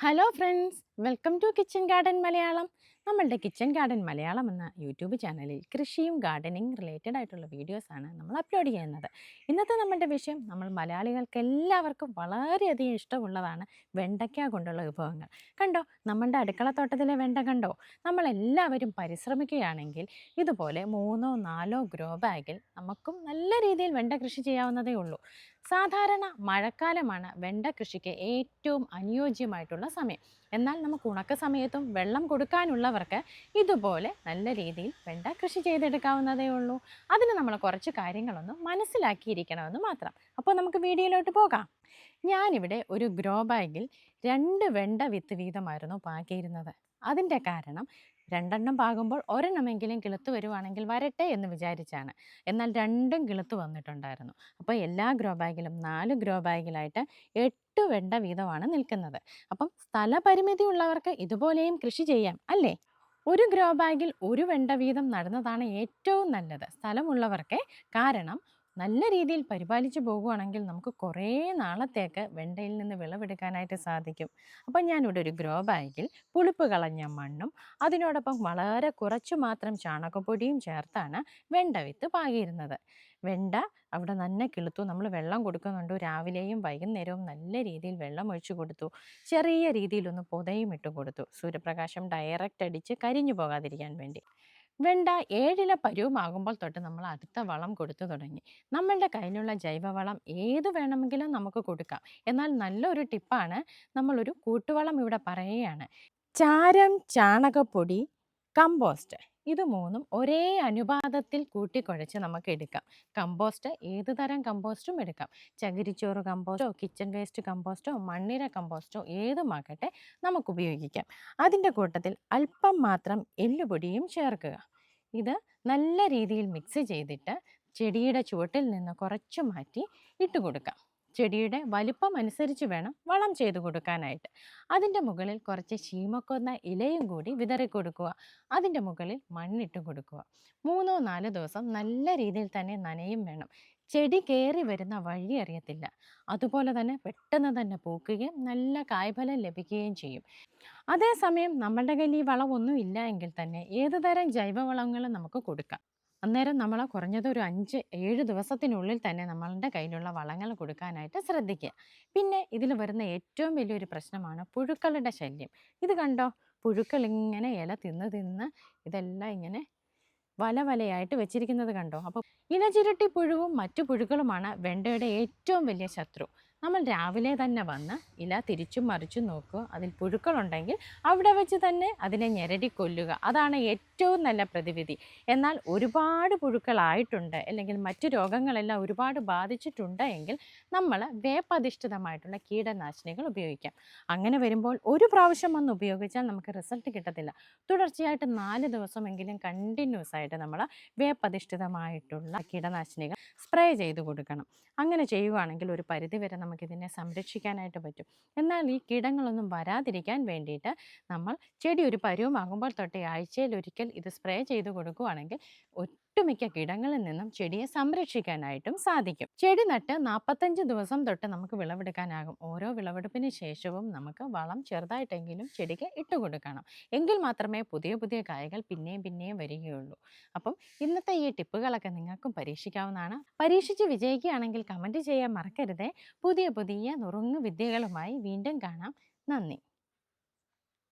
Hello friends welcome to kitchen garden Malayalam നമ്മളുടെ kitchen garden Malayalam എന്ന YouTube ചാനലിൽ കൃഷിയും ഗാർഡനിങ് റിലേറ്റഡ് ആയിട്ടുള്ള വീഡിയോസാണ് നമ്മൾ അപ്ലോഡ് ചെയ്യുന്നത്. ഇന്നത്തെ നമ്മളുടെ വിഷയം നമ്മൾ മലയാളികൾക്ക് എല്ലാവർക്കും വളരെയധികം ഇഷ്ടമുള്ളതാണ് വെണ്ടയ്ക്ക കൊണ്ടുള്ള വിഭവങ്ങൾ. കണ്ടോ? നമ്മളുടെ അടുക്കളത്തോട്ടത്തിലെ വെണ്ട കണ്ടോ? നമ്മളെല്ലാവരും പരിശ്രമിക്കുകയാണെങ്കിൽ ഇതുപോലെ മൂന്നോ നാലോ ഗ്രോ ബാഗിൽ നമുക്കും നല്ല രീതിയിൽ വെണ്ട കൃഷി ചെയ്യാവുന്നതേ ഉള്ളൂ. സാധാരണ മഴക്കാലമാണ് വെണ്ട കൃഷിക്ക് ഏറ്റവും അനുയോജ്യമായിട്ടുള്ള സമയം. എന്നാൽ നമുക്ക് ഉണക്ക സമയത്തും വെള്ളം കൊടുക്കാനുള്ളവർക്ക് ഇതുപോലെ നല്ല രീതിയിൽ വെണ്ട കൃഷി ചെയ്തെടുക്കാവുന്നതേ ഉള്ളൂ. അതിന് നമ്മൾ കുറച്ച് കാര്യങ്ങളൊന്ന് മനസ്സിലാക്കിയിരിക്കണമെന്ന് മാത്രം. അപ്പോൾ നമുക്ക് വീഡിയോയിലോട്ട് പോകാം. ഞാനിവിടെ ഒരു ഗ്രോ ബാഗിൽ രണ്ട് വെണ്ട വിത്ത് വീതമായിരുന്നു പാകിയിരുന്നത്. അതിന്റെ കാരണം രണ്ടെണ്ണം പാകുമ്പോൾ ഒരെണ്ണമെങ്കിലും കിളുത്ത് വരുവാണെങ്കിൽ വരട്ടെ എന്ന് വിചാരിച്ചാണ്. എന്നാൽ രണ്ടും കിളുത്ത് വന്നിട്ടുണ്ടായിരുന്നു. അപ്പോൾ എല്ലാ ഗ്രോ ബാഗിലും നാല് ഗ്രോ ബാഗിലായിട്ട് എട്ട് വെണ്ട വീതമാണ് നിൽക്കുന്നത്. അപ്പം സ്ഥലപരിമിതി ഉള്ളവർക്ക് ഇതുപോലെയും കൃഷി ചെയ്യാം അല്ലേ? ഒരു ഗ്രോ ബാഗിൽ ഒരു വെണ്ട വീതം നടുന്നതാണ് ഏറ്റവും നല്ലത്. സ്ഥലമുള്ളവർക്ക് കാരണം നല്ല രീതിയിൽ പരിപാലിച്ചു പോകുകയാണെങ്കിൽ നമുക്ക് കുറേ നാളത്തേക്ക് വെണ്ടയിൽ നിന്ന് വിളവെടുക്കാനായിട്ട് സാധിക്കും. അപ്പം ഞാനിവിടെ ഒരു ഗ്രോ ബാഗിൽ പുളിപ്പ് കളഞ്ഞ മണ്ണും അതിനോടൊപ്പം വളരെ കുറച്ചു മാത്രം ചാണകപ്പൊടിയും ചേർത്താണ് വെണ്ട വിത്ത് പാകിയിരുന്നത്. വെണ്ട അവിടെ നന്നെ കിളുത്തു നമ്മൾ വെള്ളം കൊടുക്കുന്നുണ്ട്. രാവിലെയും വൈകുന്നേരവും നല്ല രീതിയിൽ വെള്ളം ഒഴിച്ചു കൊടുത്തു. ചെറിയ രീതിയിലൊന്ന് പുതയും ഇട്ട് കൊടുത്തു. സൂര്യപ്രകാശം ഡയറക്റ്റ് അടിച്ച് കരിഞ്ഞു പോകാതിരിക്കാൻ വേണ്ടി. വെണ്ട ഏഴില പരുവമാകുമ്പോൾ തൊട്ട് നമ്മൾ അടുത്ത വളം കൊടുത്തു തുടങ്ങി. നമ്മളുടെ കയ്യിലുള്ള ജൈവവളം ഏത് വേണമെങ്കിലും നമുക്ക് കൊടുക്കാം. എന്നാൽ നല്ലൊരു ടിപ്പാണ് നമ്മളൊരു കൂട്ടുവളം ഇവിടെ പറയുകയാണ്. ചാരം ചാണകപ്പൊടി കമ്പോസ്റ്റ്. ഇത് മൂന്നും ഒരേ അനുപാതത്തിൽ കൂട്ടിക്കുഴച്ച് നമുക്ക് എടുക്കാം കമ്പോസ്റ്റ് ഏത് തരം കമ്പോസ്റ്റും എടുക്കാം. ചകിരിച്ചോറ് കമ്പോസ്റ്റോ കിച്ചൺ വേസ്റ്റ് കമ്പോസ്റ്റോ മണ്ണിര കമ്പോസ്റ്റോ ഏതുമാകട്ടെ നമുക്ക് ഉപയോഗിക്കാം അതിന്റെ കൂട്ടത്തിൽ അല്പം മാത്രം എല്ലുപൊടിയും ചേർക്കുക. ഇത് നല്ല രീതിയിൽ മിക്സ് ചെയ്തിട്ട് ചെടിയുടെ ചുവട്ടിൽ നിന്ന് കുറച്ച് മാറ്റി ഇട്ട് കൊടുക്കാം ചെടിയുടെ വലിപ്പം അനുസരിച്ച് വേണം വളം ചെയ്ത് കൊടുക്കാനായിട്ട്. അതിന്റെ മുകളിൽ കുറച്ച് ചീമക്കൊന്ന ഇലയും കൂടി വിതറി കൊടുക്കുക. അതിന്റെ മുകളിൽ മണ്ണിട്ട് കൊടുക്കുക. മൂന്നോ നാലോ ദിവസം നല്ല രീതിയിൽ തന്നെ നനയും വേണം. ചെടി കയറി വരുന്ന വഴി അറിയത്തില്ല. അതുപോലെ തന്നെ പെട്ടെന്ന് തന്നെ പൂക്കുകയും നല്ല കായ്ഫലം ലഭിക്കുകയും ചെയ്യും. അതേസമയം നമ്മളുടെ കയ്യിൽ ഈ വളമൊന്നും ഇല്ല എങ്കിൽ തന്നെ ഏതുതരം ജൈവവളങ്ങളും നമുക്ക് കൊടുക്കാം. അന്നേരം നമ്മൾ കുറഞ്ഞത് ഒരു അഞ്ച് ഏഴ് ദിവസത്തിനുള്ളിൽ തന്നെ നമ്മളുടെ കയ്യിലുള്ള വളങ്ങൾ കൊടുക്കാനായിട്ട് ശ്രദ്ധിക്കുക. പിന്നെ ഇതിൽ വരുന്ന ഏറ്റവും വലിയൊരു പ്രശ്നമാണ് പുഴുക്കളുടെ ശല്യം. ഇത് കണ്ടോ? പുഴുക്കൾ ഇങ്ങനെ ഇല തിന്ന് തിന്ന് ഇതെല്ലാം ഇങ്ങനെ വല വലയായിട്ട് വെച്ചിരിക്കുന്നത് കണ്ടോ? അപ്പോൾ ഇലചിരട്ടി പുഴുവും മറ്റു പുഴുക്കളുമാണ് വെണ്ടയുടെ ഏറ്റവും വലിയ ശത്രു. നമ്മൾ രാവിലെ തന്നെ വന്ന് ഇല തിരിച്ചും മറിച്ചും നോക്കുക. അതിൽ പുഴുക്കളുണ്ടെങ്കിൽ അവിടെ വെച്ച് തന്നെ അതിനെ ഞെരടി കൊല്ലുക. അതാണ് ഏറ്റവും നല്ല പ്രതിവിധി. എന്നാൽ ഒരുപാട് പുഴുക്കളായിട്ടുണ്ട് അല്ലെങ്കിൽ മറ്റു രോഗങ്ങളെല്ലാം ഒരുപാട് ബാധിച്ചിട്ടുണ്ട് എങ്കിൽ നമ്മൾ വേപ്പധിഷ്ഠിതമായിട്ടുള്ള കീടനാശിനികൾ ഉപയോഗിക്കാം. അങ്ങനെ വരുമ്പോൾ ഒരു പ്രാവശ്യം വന്ന് ഉപയോഗിച്ചാൽ നമുക്ക് റിസൾട്ട് കിട്ടത്തില്ല. തുടർച്ചയായിട്ട് നാല് ദിവസമെങ്കിലും കണ്ടിന്യൂസ് ആയിട്ട് നമ്മൾ വേപ്പധിഷ്ഠിതമായിട്ടുള്ള കീടനാശിനികൾ സ്പ്രേ ചെയ്ത് കൊടുക്കണം. അങ്ങനെ ചെയ്യുകയാണെങ്കിൽ ഒരു പരിധി പരിധിവരെ നമുക്കിതിനെ സംരക്ഷിക്കാനായിട്ട് പറ്റും. എന്നാൽ ഈ കീടങ്ങളൊന്നും വരാതിരിക്കാൻ വേണ്ടിയിട്ട് നമ്മൾ ചെടി ഒരു പരുവമാകുമ്പോൾ തൊട്ടേ ആഴ്ചയിൽ ഒരിക്കൽ ഇത് സ്പ്രേ ചെയ്ത് കൊടുക്കുകയാണെങ്കിൽ ഒട്ടുമിക്ക കീടങ്ങളിൽ നിന്നും ചെടിയെ സംരക്ഷിക്കാനായിട്ടും സാധിക്കും. ചെടി നട്ട് നാൽപ്പത്തഞ്ച് ദിവസം തൊട്ട് നമുക്ക് വിളവെടുക്കാനാകും. ഓരോ വിളവെടുപ്പിന് ശേഷവും നമുക്ക് വളം ചെറുതായിട്ടെങ്കിലും ചെടിക്ക് ഇട്ട് കൊടുക്കണം. എങ്കിൽ മാത്രമേ പുതിയ പുതിയ കായകൾ പിന്നെയും പിന്നെയും വരികയുള്ളൂ. അപ്പം ഇന്നത്തെ ഈ ടിപ്പുകളൊക്കെ നിങ്ങൾക്കും പരീക്ഷിക്കാവുന്നതാണ്. പരീക്ഷിച്ച് വിജയിക്കുകയാണെങ്കിൽ കമന്റ് ചെയ്യാൻ മറക്കരുതേ. പുതിയ പുതിയ നുറുങ്ങു വിദ്യകളുമായി വീണ്ടും കാണാം. നന്ദി.